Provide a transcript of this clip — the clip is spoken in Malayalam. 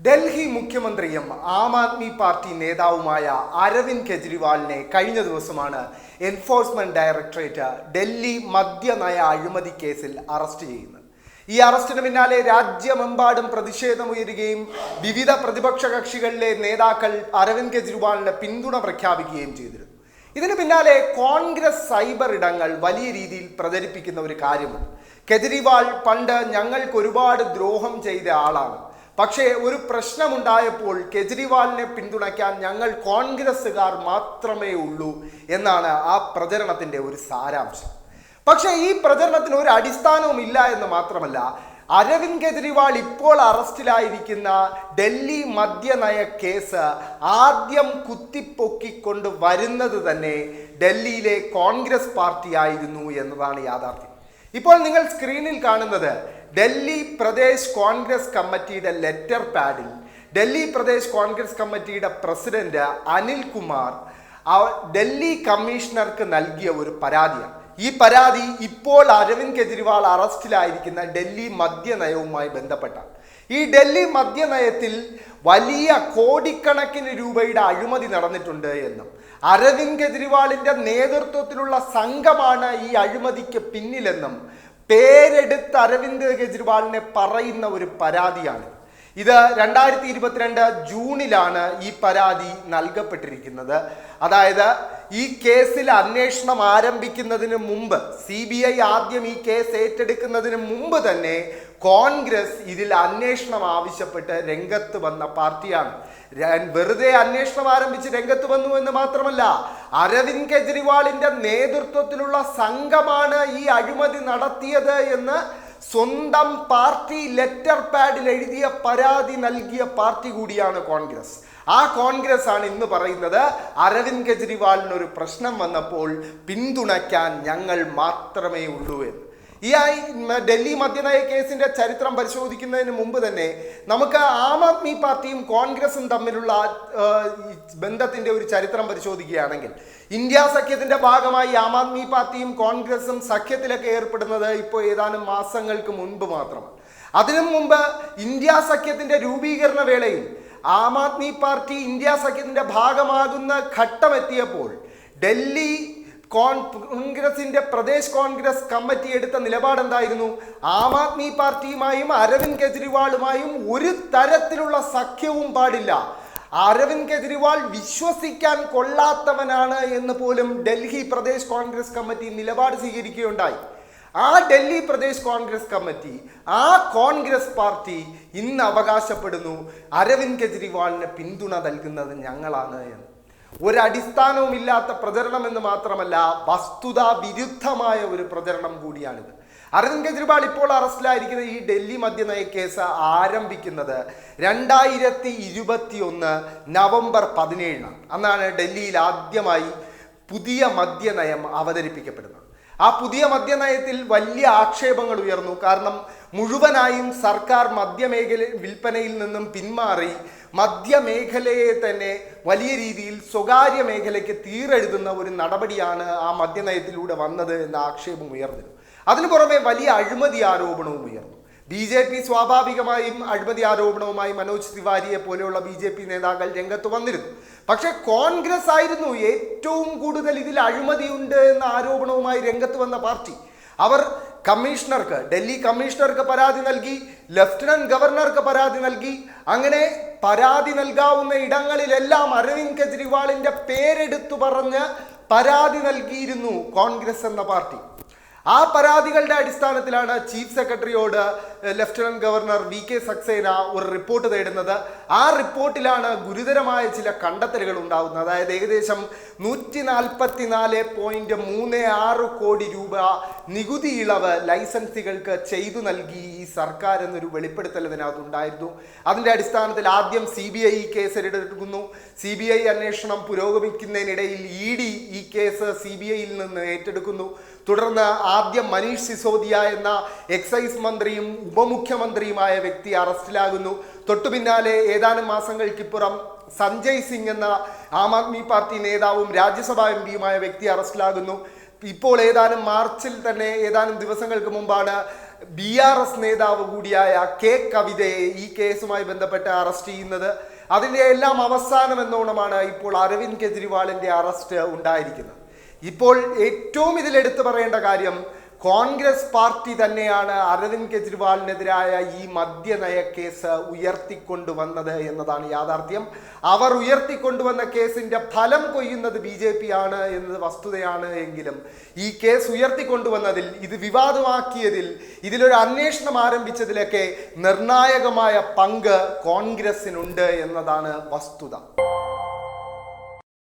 ഡൽഹി മുഖ്യമന്ത്രിയും ആം ആദ്മി പാർട്ടി നേതാവുമായ അരവിന്ദ് കെജ്രിവാളിനെ കഴിഞ്ഞ ദിവസമാണ് എൻഫോഴ്സ്മെന്റ് ഡയറക്ടറേറ്റ് ഡൽഹി മദ്യനയ അഴിമതി കേസിൽ അറസ്റ്റ് ചെയ്യുന്നത്. ഈ അറസ്റ്റിന് പിന്നാലെ രാജ്യമെമ്പാടും പ്രതിഷേധമുയരുകയും വിവിധ പ്രതിപക്ഷ കക്ഷികളിലെ നേതാക്കൾ അരവിന്ദ് കെജ്രിവാളിന് പിന്തുണ പ്രഖ്യാപിക്കുകയും ചെയ്തിരുന്നു. ഇതിന് പിന്നാലെ കോൺഗ്രസ് സൈബർ ഇടങ്ങൾ വലിയ രീതിയിൽ പ്രചരിപ്പിക്കുന്ന ഒരു കാര്യമാണ് കെജ്രിവാൾ പണ്ട് ഞങ്ങൾക്ക് ഒരുപാട് ദ്രോഹം ചെയ്ത ആളാണ്. പക്ഷേ ഒരു പ്രശ്നമുണ്ടായപ്പോൾ കെജ്രിവാളിനെ പിന്തുണയ്ക്കാൻ ഞങ്ങൾ കോൺഗ്രസ്സുകാർ മാത്രമേ ഉള്ളൂ എന്നാണ് ആ പ്രചരണത്തിന്റെ ഒരു സാരാംശം. പക്ഷേ ഈ പ്രചരണത്തിന് ഒരു അടിസ്ഥാനവും ഇല്ല എന്ന് മാത്രമല്ല അരവിന്ദ് കെജ്രിവാൾ ഇപ്പോൾ അറസ്റ്റിലായിരിക്കുന്ന ഡൽഹി മദ്യനയ കേസ് ആദ്യം കുത്തിപ്പൊക്കിക്കൊണ്ട് വരുന്നത് തന്നെ ഡൽഹിയിലെ കോൺഗ്രസ് പാർട്ടിയായിരുന്നു എന്നതാണ് യാഥാർത്ഥ്യം. ഇപ്പോൾ നിങ്ങൾ സ്ക്രീനിൽ കാണുന്നത് ഡൽഹി പ്രദേശ് കോൺഗ്രസ് കമ്മിറ്റിയുടെ ലെറ്റർ പാഡിൽ. ഡൽഹി പ്രദേശ് കോൺഗ്രസ് കമ്മിറ്റിയുടെ പ്രസിഡന്റ് അനിൽ കുമാർ ഡൽഹി കമ്മീഷണർക്ക് നൽകിയ ഒരു പരാതിയാണ്. ഈ പരാതി ഇപ്പോൾ അരവിന്ദ് കെജ്രിവാൾ അറസ്റ്റിലായിരിക്കുന്ന ഡൽഹി മദ്യനയവുമായി ബന്ധപ്പെട്ടാണ് ഈ ഡൽഹി മദ്യനയത്തിൽ വലിയ കോടിക്കണക്കിന് രൂപയുടെ അഴിമതി നടന്നിട്ടുണ്ട് എന്നും അരവിന്ദ് കെജ്രിവാളിന്റെ നേതൃത്വത്തിലുള്ള സംഘമാണ് ഈ അഴിമതിക്ക് പിന്നിലെന്നും പേരെടുത്ത് അരവിന്ദ് കെജ്രിവാളിനെ പറയുന്ന ഒരു പരാതിയാണ്. ഇത് രണ്ടായിരത്തി ഇരുപത്തിരണ്ട് ജൂണിലാണ് ഈ പരാതി നൽകപ്പെട്ടിരിക്കുന്നത്. അതായത് ഈ കേസിൽ അന്വേഷണം ആരംഭിക്കുന്നതിന് മുമ്പ് സി ബി ഐ ആദ്യം ഈ കേസ് ഏറ്റെടുക്കുന്നതിന് മുമ്പ് തന്നെ കോൺഗ്രസ് ഇതിൽ അന്വേഷണം ആവശ്യപ്പെട്ട് രംഗത്ത് വന്ന പാർട്ടിയാണ്. വെറുതെ അന്വേഷണം ആരംഭിച്ച് രംഗത്ത് വന്നു എന്ന് മാത്രമല്ല അരവിന്ദ് കെജ്രിവാളിന്റെ നേതൃത്വത്തിലുള്ള സംഘമാണ് ഈ അഴിമതി നടത്തിയത് എന്ന് സ്വന്തം പാർട്ടി ലെറ്റർ പാഡിൽ എഴുതിയ പരാതി നൽകിയ പാർട്ടി കൂടിയാണ് കോൺഗ്രസ്. ആ കോൺഗ്രസ് ആണ് ഇന്ന് പറയുന്നത് അരവിന്ദ് കെജ്രിവാളിനൊരു പ്രശ്നം വന്നപ്പോൾ പിന്തുണയ്ക്കാൻ ഞങ്ങൾ മാത്രമേ ഉള്ളൂ എന്ന്. ഈ ഡൽഹി മദ്യനയ കേസിന്റെ ചരിത്രം പരിശോധിക്കുന്നതിന് മുമ്പ് തന്നെ നമുക്ക് ആം ആദ്മി പാർട്ടിയും കോൺഗ്രസും തമ്മിലുള്ള ബന്ധത്തിന്റെ ഒരു ചരിത്രം പരിശോധിക്കുകയാണെങ്കിൽ ഇന്ത്യ സഖ്യത്തിന്റെ ഭാഗമായി ആം ആദ്മി പാർട്ടിയും കോൺഗ്രസും സഖ്യത്തിലൊക്കെ ഏർപ്പെടുന്നത് ഇപ്പോൾ ഏതാനും മാസങ്ങൾക്ക് മുൻപ് മാത്രമാണ്. അതിനും മുമ്പ് ഇന്ത്യ സഖ്യത്തിന്റെ രൂപീകരണ വേളയിൽ ആം ആദ്മി പാർട്ടി ഇന്ത്യ സഖ്യത്തിന്റെ ഭാഗമാകുന്ന ഘട്ടമെത്തിയപ്പോൾ ഡൽഹി കോൺഗ്രസിന്റെ പ്രദേശ് കോൺഗ്രസ് കമ്മിറ്റി എടുത്ത നിലപാട് എന്തായിരുന്നു ആം ആദ്മി പാർട്ടിയുമായും അരവിന്ദ് കെജ്രിവാളുമായും ഒരു തരത്തിലുള്ള സഖ്യവും പാടില്ല. അരവിന്ദ് കെജ്രിവാൾ വിശ്വസിക്കാൻ കൊള്ളാത്തവനാണ് എന്ന് പോലും ഡൽഹി പ്രദേശ് കോൺഗ്രസ് കമ്മിറ്റി നിലപാട് സ്വീകരിക്കുകയുണ്ടായി. ആ ഡൽഹി പ്രദേശ് കോൺഗ്രസ് കമ്മിറ്റി ആ കോൺഗ്രസ് പാർട്ടി ഇന്ന് അവകാശപ്പെടുന്നു അരവിന്ദ് കെജ്രിവാളിന് പിന്തുണ നൽകുന്നത് ഞങ്ങളാണ് എന്ന്. ഒരടിസ്ഥാനവുമില്ലാത്ത പ്രചരണം എന്ന് മാത്രമല്ല വസ്തുതാ വിരുദ്ധമായ ഒരു പ്രചരണം കൂടിയാണിത്. അരവിന്ദ് കെജ്രിവാൾ ഇപ്പോൾ അറസ്റ്റിലായിരിക്കുന്ന ഈ ഡൽഹി മദ്യനയ കേസ് ആരംഭിക്കുന്നത് രണ്ടായിരത്തി ഇരുപത്തി ഒന്ന് നവംബർ പതിനേഴിനാണ്. അന്നാണ് ഡൽഹിയിൽ ആദ്യമായി പുതിയ മദ്യനയം അവതരിപ്പിക്കപ്പെടുന്നത്. ആ പുതിയ മദ്യനയത്തിൽ വലിയ ആക്ഷേപങ്ങൾ ഉയർന്നു. കാരണം മുഴുവനായും സർക്കാർ മദ്യമേഖല വിൽപ്പനയിൽ നിന്നും പിന്മാറി മദ്യമേഖലയെ തന്നെ വലിയ രീതിയിൽ സ്വകാര്യ മേഖലയ്ക്ക് തീരെഴുതുന്ന ഒരു നടപടിയാണ് ആ മദ്യനയത്തിലൂടെ വന്നത് എന്ന ആക്ഷേപം ഉയർന്നിരുന്നു. അതിനു പുറമെ വലിയ അഴിമതി ആരോപണവും ഉയർന്നു. ബി ജെ പി സ്വാഭാവികമായും അഴിമതി ആരോപണവുമായി മനോജ് തിവാരിയെ പോലെയുള്ള ബി ജെ പി നേതാക്കൾ രംഗത്ത് വന്നിരുന്നു. പക്ഷെ കോൺഗ്രസ് ആയിരുന്നു ഏറ്റവും കൂടുതൽ ഇതിൽ അഴിമതിയുണ്ട് എന്ന ആരോപണവുമായി രംഗത്ത് വന്ന പാർട്ടി. അവർ കമ്മീഷണർക്ക് ഡൽഹി കമ്മീഷണർക്ക് പരാതി നൽകി ലഫ്റ്റനന്റ് ഗവർണർക്ക് പരാതി നൽകി. അങ്ങനെ പരാതി നൽകാവുന്ന ഇടങ്ങളിലെല്ലാം അരവിന്ദ് കെജ്രിവാളിന്റെ പേരെടുത്തു പറഞ്ഞ് പരാതി നൽകിയിരുന്നു കോൺഗ്രസ് എന്ന പാർട്ടി. ആ പരാതികളുടെ അടിസ്ഥാനത്തിലാണ് chief സെക്രട്ടറിയോട് lieutenant governor V K Saxena ഒരു റിപ്പോർട്ട് തേടുന്നത്. ആ റിപ്പോർട്ടിലാണ് ഗുരുതരമായ ചില കണ്ടെത്തലുകൾ ഉണ്ടാകുന്നത് അതായത് ഏകദേശം നൂറ്റി നാൽപ്പത്തി നാല് പോയിന്റ് മൂന്ന് ആറ് കോടി രൂപ നികുതി ഇളവ് ലൈസൻസികൾക്ക് ചെയ്തു നൽകി ഈ സർക്കാർ എന്നൊരു വെളിപ്പെടുത്തൽ ഇതിനകത്തുണ്ടായിരുന്നു. അതിന്റെ അടിസ്ഥാനത്തിൽ ആദ്യം സി ബി ഐ കേസ് എടുക്കുന്നു. സി ബി ഐ അന്വേഷണം പുരോഗമിക്കുന്നതിനിടയിൽ ഇ ഡി ഈ കേസ് സി ബി ഐയിൽ നിന്ന് ഏറ്റെടുക്കുന്നു. തുടർന്ന് ആദ്യം മനീഷ് സിസോദിയ എന്ന എക്സൈസ് മന്ത്രിയും ഉപമുഖ്യമന്ത്രിയുമായ വ്യക്തി അറസ്റ്റിലാകുന്നു. തൊട്ടു പിന്നാലെ ഏതാനും മാസങ്ങൾക്കിപ്പുറം സഞ്ജയ് സിംഗ് എന്ന ആം ആദ്മി പാർട്ടി നേതാവും രാജ്യസഭാ എം പിയുമായ വ്യക്തി അറസ്റ്റിലാകുന്നു. ഇപ്പോൾ ഏതാനും മാർച്ചിൽ തന്നെ ഏതാനും ദിവസങ്ങൾക്ക് മുമ്പാണ് ബി ആർ എസ് നേതാവ് കൂടിയായ കെ കവിതയെ ഈ കേസുമായി ബന്ധപ്പെട്ട് അറസ്റ്റ് ചെയ്യുന്നത്. അതിന്റെ എല്ലാം അവസാനം എന്നോണമാണ് ഇപ്പോൾ അരവിന്ദ് കെജ്രിവാളിന്റെ അറസ്റ്റ് ഉണ്ടായിരിക്കുന്നത്. ഇപ്പോൾ ഏറ്റവും ഇതിലെടുത്തു പറയേണ്ട കാര്യം കോൺഗ്രസ് പാർട്ടി തന്നെയാണ് അരവിന്ദ് കെജ്രിവാളിനെതിരായ ഈ മദ്യനയ കേസ് ഉയർത്തിക്കൊണ്ടുവന്നത് എന്നതാണ് യാഥാർത്ഥ്യം. അവർ ഉയർത്തിക്കൊണ്ടുവന്ന കേസിന്റെ ഫലം കൊയ്യുന്നത് ബി ജെ പി ആണ് എന്നത് വസ്തുതയാണ് എങ്കിലും ഈ കേസ് ഉയർത്തിക്കൊണ്ടുവന്നതിൽ ഇത് വിവാദമാക്കിയതിൽ ഇതിലൊരു അന്വേഷണം ആരംഭിച്ചതിലൊക്കെ നിർണായകമായ പങ്ക് കോൺഗ്രസിനുണ്ട് എന്നതാണ് വസ്തുത.